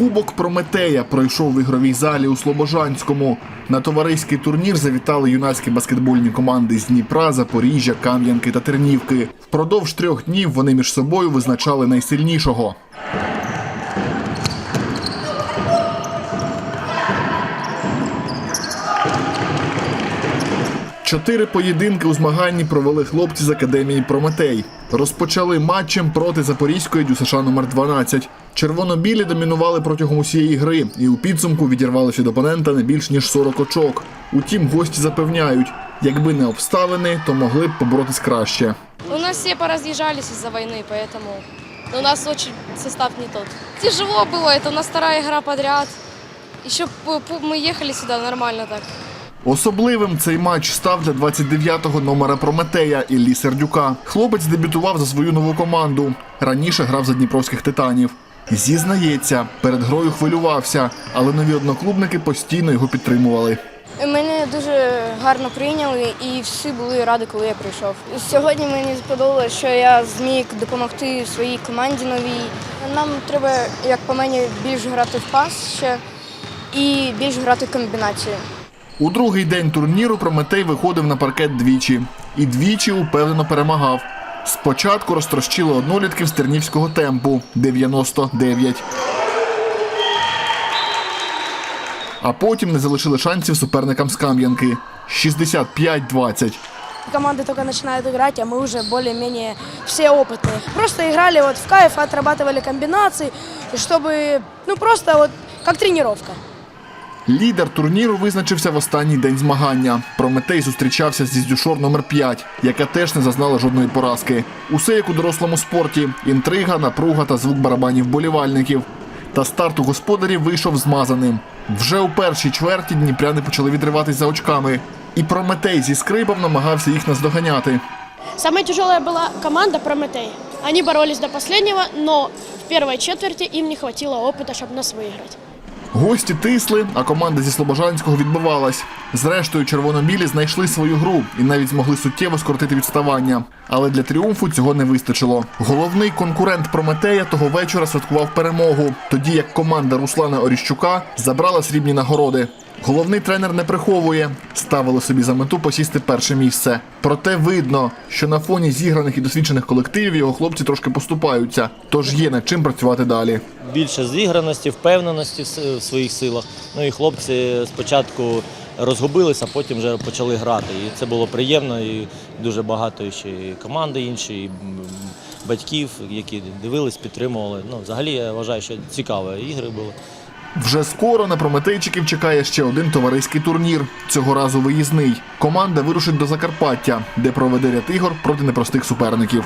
Кубок Прометея пройшов в ігровій залі у Слобожанському. На товариський турнір завітали юнацькі баскетбольні команди з Дніпра, Запоріжжя, Кам'янки та Тернівки. Впродовж трьох днів вони між собою визначали найсильнішого. Чотири поєдинки у змаганні провели хлопці з академії Прометей. Розпочали матчем проти Запорізької ДЮСШ номер 12 Червоно-білі домінували протягом усієї гри і у підсумку відірвалися від опонента не більш ніж 40 очок. Утім, гості запевняють, якби не обставини, то могли б поборотись краще. У нас все поразъезжались из-за войны, поэтому у нас очень состав не тот. Тяжело было, это у нас вторая игра подряд. Еще п- п- мы ехали сюда нормально так. Особливим цей матч став для 29-го номера Прометея Іллі Сердюка. Хлопець дебютував за свою нову команду. Раніше грав за дніпровських титанів. Зізнається, перед грою хвилювався, але нові одноклубники постійно його підтримували. Мене дуже гарно прийняли і всі були раді, коли я прийшов. Сьогодні мені сподобалося, що я зміг допомогти своїй команді новій. Нам треба, як по мені, більш грати в пас ще і більш грати в комбінацію. У другий день турніру Прометей виходив на паркет двічі і двічі упевнено перемагав. Спочатку розтрощили однолітків з тернівського темпу 99. А потім не залишили шансів суперникам з Кам'янки 65-20. Команды только начинают играть, а мы уже более-менее все опытные. Просто играли вот в кайф, отрабатывали комбинации, чтобы, ну просто вот как тренировка. Лідер турніру визначився в останній день змагання. Прометей зустрічався зі Здюшор номер 5 яка теж не зазнала жодної поразки. Усе як у дорослому спорті: інтрига, напруга та звук барабанів болівальників. Та старт у господарів вийшов змазаним. Вже у першій чверті дніпряни почали відриватись за очками. І Прометей зі скрипом намагався їх наздоганяти. Самая тяжелая была команда Прометей. Они боролись до последнего, но в первой четверти им не хватило опыта, чтобы нас выиграть. Гості тисли, а команда зі Слобожанського відбивалась. Зрештою, червоно-білі знайшли свою гру і навіть змогли суттєво скоротити відставання. Але для тріумфу цього не вистачило. Головний конкурент Прометея того вечора святкував перемогу, тоді як команда Руслана Оріщука забрала срібні нагороди. Головний тренер не приховує, ставили собі за мету посісти перше місце. Проте видно, що на фоні зіграних і досвідчених колективів його хлопці трошки поступаються, тож є над чим працювати далі. більше зіграності, впевненості в своїх силах. Ну і хлопці спочатку розгубилися, а потім вже почали грати. І це було приємно. І дуже багато ще і команди інші, і батьків, які дивились, підтримували. Ну, взагалі я вважаю, що цікаві ігри були. Вже скоро на прометейчиків чекає ще один товариський турнір. Цього разу виїзний. Команда вирушить до Закарпаття, де проведе ряд ігор проти непростих суперників.